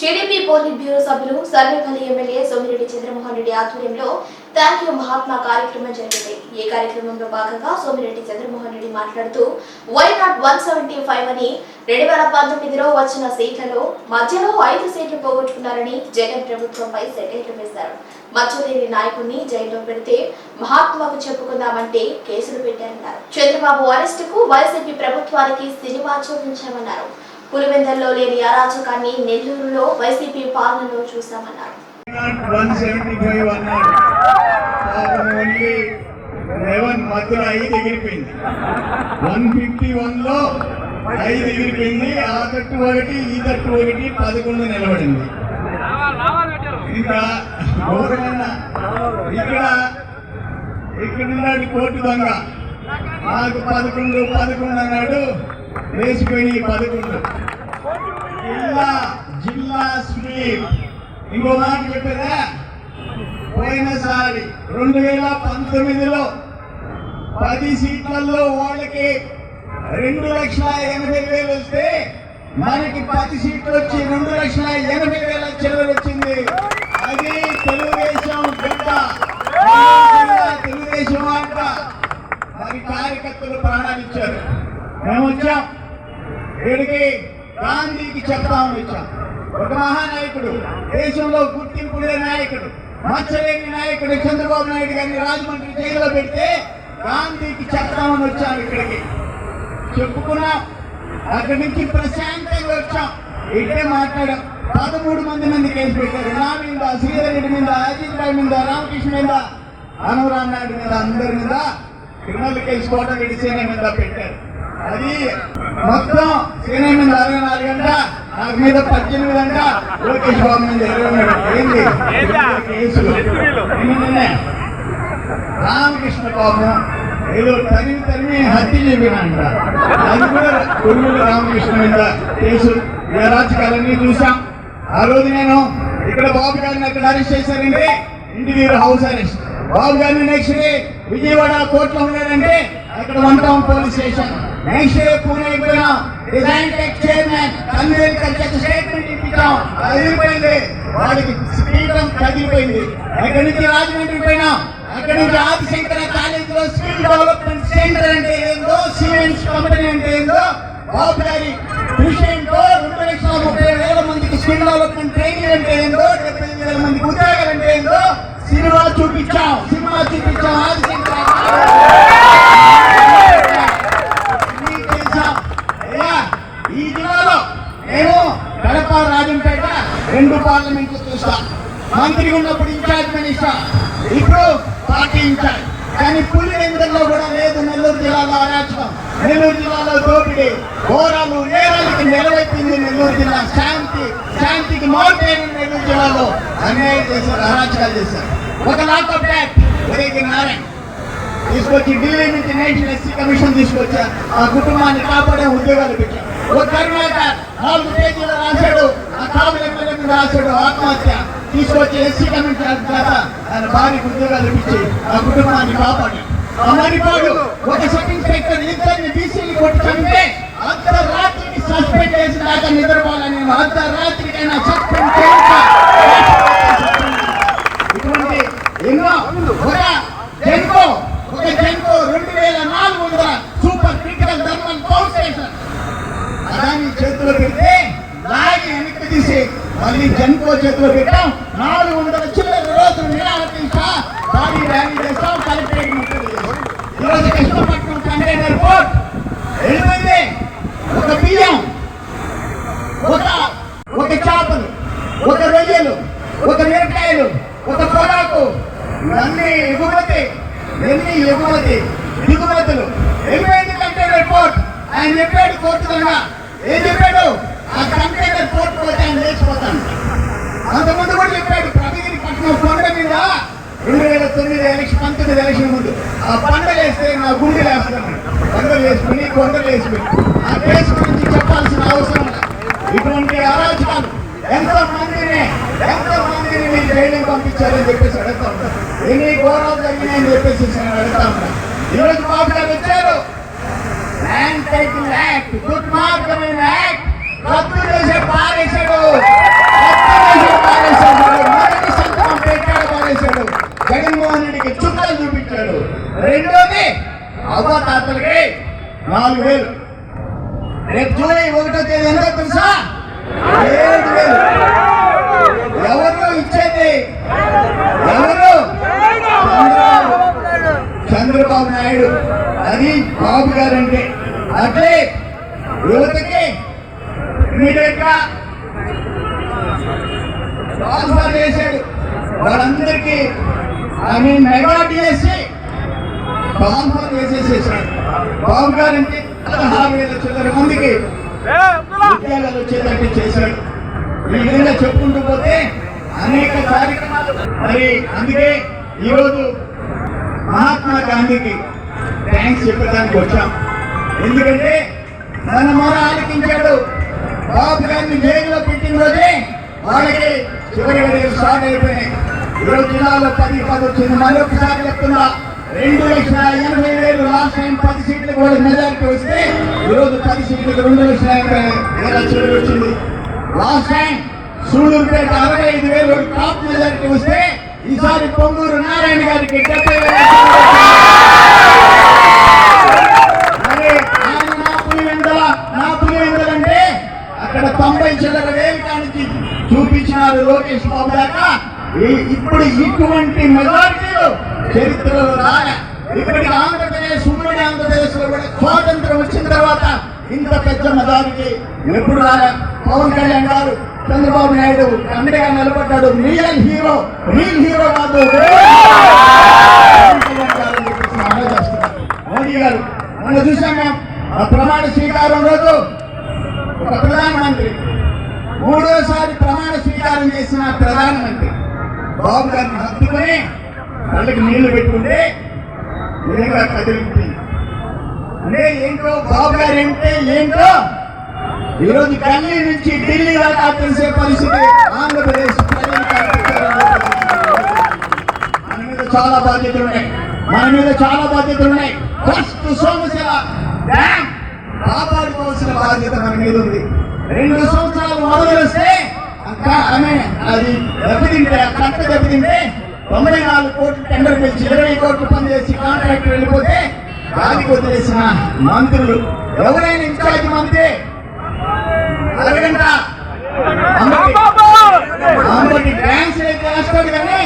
TDP politburo సభ్యులు Sarvepalli MLA Somireddy Chandramohan Reddy ఆధ్వర్యంలో thank you Mahatma కార్యక్రమం జరిగింది. ఈ కార్యక్రమంలో భాగంగా సోమిరెడ్డి చంద్రమోహన్ రెడ్డి మాట్లాడుతూ why not one seventy five అని రెండు వేల పంతొమ్మిదిలో వచ్చిన సీట్లలో మధ్యలో ఐదు సీట్లు పోగొట్టుకున్నారని జగన్ ప్రభుత్వంపై సెటైర్లు వేశారు. మచ్చలేని నాయకుడిని జైల్లో పెడితే మహాత్మాకు చెప్పుకుందామంటే కేసులు పెట్టారన్నారు. చంద్రబాబు అరెస్టుకు వైసీపీ ప్రభుత్వానికి సినిమా చూపించామన్నారు. పులివెందల్లో లేని అరాచకాన్ని నెల్లూరులో వైసీపీ పాలనలో చూశామన్నారు. వన్ సెవెంటీ ఫైవ్ అన్నాడు పాపం ఓన్లీ లెవెన్ మధ్యలో ఐదు ఎగిరిపోయింది. వన్ ఫిఫ్టీ వన్లో ఐదు ఎగిరిపోయింది. ఆ తట్టు ఒకటి ఈ తట్టు ఒకటి పదకొండు నిలబడింది. ఇంకా ఘోరమైన ఇక్కడ ఇక్కడ ఉన్నాడు కోర్టు దొంగ. నాకు పదకొండు పదకొండు అన్నాడు. వేసిపోయి పదకొండు. జిల్లా జిల్లా స్వీప్. ఇంకో మాట చెప్పేదా? పోయినసారి రెండు వేల పంతొమ్మిదిలో పది సీట్లలో వాళ్ళకి రెండు లక్షల ఎనభై వేలు వస్తే మనకి పది సీట్లు వచ్చి రెండు లక్షల ఎనభై వేల చిల్లర వచ్చింది. అది తెలుగుదేశం గడ్డ తెలుగుదేశం అంట. మరి కార్యకర్తలు ప్రాణాలు ఇచ్చారు మేము వచ్చాం. వీడికి గాంధీకి చెప్తామని వచ్చాం. ఒక మహానాయకుడు దేశంలో గుర్తింపు నాయకుడు మచ్చలేని నాయకుడు చంద్రబాబు నాయుడు గారిని రాజమండ్రి జైల్లో పెడితే గాంధీకి చెప్తామని వచ్చాం ఇక్కడికి. చెప్పుకున్నాం. అక్కడి నుంచి ప్రశాంతంగా వచ్చాం. ఇట్టే మాట్లాడాం. పదమూడు మంది మంది కేసు పెట్టారు. నా మీద శ్రీధర్ రెడ్డి మీద అజిత్ రాయ్ మీద రామకృష్ణ మీద అనురామ్ నాయుడు మీద అందరి మీద క్రిమినల్ కోట రెడ్డి సేన మీద పెట్టారు. అది మొత్తం సేన మీద అరవై నాలుగు గంట నాకు మీద పద్దెనిమిది గంట లోకేష్ బాబు మీద ఇరవై ఏంది? కేసులు. రామకృష్ణ పాపం ఏదో తరిమి తరిమి హత్య చెప్పినంట అది కూడా కొడుకులు రామకృష్ణ మీద కేసు. ఈ అరాచకాలన్నీ చూసాం. ఆ రోజు నేను ఇక్కడ బాబు గారిని అక్కడ అరెస్ట్ చేశారంటే ఇంటి దగ్గర హౌస్ అరెస్ట్ రాజధాని నెక్స్ట్ డే విజయవాడ కోర్టులో ఉన్నాడంటే అక్కడ one town police station. Next day Pune పోయినా డిజైన్ టెక్ చైర్మన్ కన్వీనర్ కలిసి స్టేట్మెంట్ ఇప్పించాం. అది అయిపోయింది వాడికి స్పీకర్ కదిలిపోయింది అక్కడి నుంచి రాజమండ్రి పోయినా? అక్కడి నుంచి ఆదిశంకర కాలేజీలో స్కిల్ డెవలప్మెంట్ సెంటర్ అంటే ఏందో సిమెంట్స్ కంపెనీ అంటే ఏందో బాబు గారి కృషి ఏంటో రెండు లక్షల ముప్పై వేల మందికి స్కిల్ డెవలప్మెంట్ ట్రైనింగ్ అంటే ఏందో డెబ్బై ఐదు వేల మందికి ఉద్యోగాలు అంటే ఏందో సినిమా చూపించాం సినిమా చూపించాం ఆదిశంకర అన్నీ చేశాం. అయ్యా, ఈ జిల్లాలో నేను రాజంపేట రెండు పార్లమెంట్లు చూస్తా మంత్రి ఉన్నప్పుడు ఇన్ఛార్జ్ మినిస్టర్ ఇప్పుడు పార్టీ ఇన్ఛార్జ్ కానీ పులివెందుల్లో కూడా లేదు నెల్లూరు జిల్లాలో అరాచకం నెల్లూరు జిల్లాలో దోపిడీ. ఘోరాలు నేరాలకి నెలవైపోయింది నెల్లూరు జిల్లా శాంతి శాంతికి మోటైన నెల్లూరు జిల్లాలో అన్యాయం చేశారు అరాచకాలు చేశారు. ఒక లాకప్ యాక్ట్ ఉదయకి నారాయణ. తీసుకొచ్చి ఢిల్లీ నుంచి నేషనల్ ఎస్సీ కమిషన్ తీసుకొచ్చారు ఆ కుటుంబాన్ని కాపాడే ఉద్యోగాలు పెట్టారు. ఒక కరుణాకర్ నాలుగు పేజీలు రాశాడు ఆ కాపుల ఎమ్మెల్యే మీద రాశాడు ఆత్మహత్య. తీసుకొచ్చి ఎస్సీ కమిషన్ ద్వారా ఆయన భార్యకు ఉద్యోగాలు ఇప్పించి ఆ కుటుంబాన్ని కాపాడాడు. ఆ మణిపాడు ఒక సబ్ ఇన్స్పెక్టర్ ఇద్దరిని బీసీలు కొట్టి చంపితే అర్ధరాత్రికి సస్పెండ్ చేసి దాకా నిద్రపోవాలని అర్ధరాత్రికైనా సస్పెండ్ చేయించా ఇటువంటి ఎన్నో ఒక జెన్కో ఒక జెన్కో రెండు వేల నాలుగు వందల super critical thermal power station Adani చేతిలో పెడితే లాగి వెనక్కి తీసి మళ్ళీ జెన్కో చేతిలో పెట్టాం. నాలుగు వందల చిల్లర రోజులు నిరాకరించా భారీ ర్యాలీ చేస్తాం కలెక్టరేట్ ఈరోజు కృష్ణపట్నం కంటైనర్ పోర్ట్ వెళ్ళిపోయింది ఒక బియ్యం ఒక ఒక చేపలు ఒక రొయ్యలు ఒక మిరకాయలు ఒక పొగాకు ఇవన్నీ ఎగుమతి ఎన్ని ఎగుమతి దిగుమతులు. ఎనిమిది కంటైనర్ పోర్ట్ ఆయన చెప్పాడు కోర్టు ఏం చెప్పాడు? ఆ కంటే కోర్టు పోతే. లేచిపోతాను అంతకుముందు కూడా చెప్పాడు ప్రతిగిరి పట్టణం పండుగ మీద రెండు వేల తొమ్మిది ఎలక్షన్ పంతొమ్మిది ఎలక్షన్ ముందు. ఆ పండుగ వేస్తే నా గుండె వేస్తాను పండగ వేసుకుని కొండలు వేసుకుని. ఆ కేసు గురించి చెప్పాల్సిన అవసరం ఇటువంటి అరాచకాలు ఎంతో మందిని ఎంతో మందిని మీరు జైలుకి పంపించారని చెప్పేసి అడుగుతా ఉంటారు ఎన్ని ఘోరాలు జరిగినాయని చెప్పేసి నేను అడుగుతా ఉంటాను ఈరోజు బాబు గారు వచ్చారు ల్యాండ్ టైటిల్ యాక్ట్ దుర్మార్గమైన యాక్ట్ రద్దు చేసే పారేశాడు. మొదటి సంతకం పెట్టాడు పారేశాడు. జగన్మోహన్ రెడ్డికి చుక్కలు చూపించాడు. నాలుగు వేలు. రేపు ఒకటో తేదీ ఎంత ఎవరు ఇచ్చేది? ఎవరు? చంద్రబాబు నాయుడు. అది బాబు గారంటే. అట్లే యువతకి ఇమీడియట్గా ట్రాన్స్ఫర్ చేశాడు వాళ్ళందరికీ మీన్ మెగా డిఎస్సి ట్రాన్స్ఫర్ చేసేసేసాడు బాబు గారంటే పదహారు వేల చిల్లర మందికి ఉద్యోగాలు వచ్చేటట్టు చేశాడు ఈ విధంగా చెప్పుకుంటూ పోతే అనేక కార్యక్రమాలు మరి అందుకే ఈరోజు మహాత్మా గాంధీకి థ్యాంక్స్ చెప్పడానికి వచ్చాం. ఎందుకంటే మన మొర ఆలకించాడు. బాబు గారిని జైల్లో పెట్టిన రోజే వాళ్ళకి చివరి గడియలు అయిపోయినాయి. ఈరోజు జిల్లాలో పది పది వచ్చింది మరొకసారి చెప్తున్నా. రెండు లక్షల ఎనభై వేలు లాస్ట్ టైం పది సీట్లకు వాళ్ళకి మెజారిటీ వస్తే ఈరోజు పది సీట్లకు రెండు లక్షల ఎనభై వేల చివరి వచ్చింది. లాస్ట్ టైం సూళ్ళూరుపేట అరవై ఐదు వేలు టాప్ మెజారిటీ వస్తే ఈసారి పొంగూరు నారాయణ గారికి డెబ్బై వేల మరి ఆయన నా పులివెందల నా పులివెందల అంటే అక్కడ తొంభై చిల్లర వేలు కానికి చూపించినారు లోకేష్ బాబు దాకా ఈ- ఇప్పుడు ఇటువంటి మెజారిటీలు చరిత్రలో రాలే ఇప్పటికి ఆంధ్రప్రదేశ్ ఉమ్మడి ఆంధ్రప్రదేశ్లో కూడా స్వాతంత్రం వచ్చిన తర్వాత ఇంత పెద్ద మెజారిటీ ఎప్పుడు రాలే? పవన్ కళ్యాణ్ గారు చంద్రబాబు నాయుడు అండగా నిలబడ్డాడు. రియల్ హీరో రియల్ హీరో కాదు. మోడీ గారు మనం చూసాం ఆ ప్రమాణ స్వీకారం రోజు ఒక ప్రధానమంత్రి మూడోసారి ప్రమాణ స్వీకారం చేసిన ప్రధానమంత్రి. బాబు గారిని హత్తుకొని కళ్ళకి నీళ్ళు పెట్టుకుంటే నిజంగా కదిలిపోయింది అంటే ఏంటో బాబు గారు ఏంటే ఏంటో? ఈరోజు ఢిల్లీ నుంచి ఢిల్లీ దాకా తెలిసే పరిస్థితి ఆంధ్రప్రదేశ్ మన మీద చాలా బాధ్యతలు ఉన్నాయి. మన మీద చాలా బాధ్యతలు ఉన్నాయి. ఫస్ట్ సోమశిల డ్యామ్ కాపాడుకోవాల్సిన బాధ్యత మన మీద ఉంది. రెండు సంవత్సరాలు మొదలు వస్తే అక్క ఆమె అది దెబ్బతింటే ఆ కట్ట దెబ్బతింటే తొంభై నాలుగు కోట్లు టెండర్ పిలిచి ఇరవై కోట్లు పనిచేసి కాంట్రాక్ట్ వెళ్ళిపోతే గాలికి వదిలేసిన మంత్రులు ఎవరైనా ఇన్ఛార్జ్ మంత్రి? అరగంట. అంబటి డ్యాన్స్ అయితే వేస్తాడు కానీ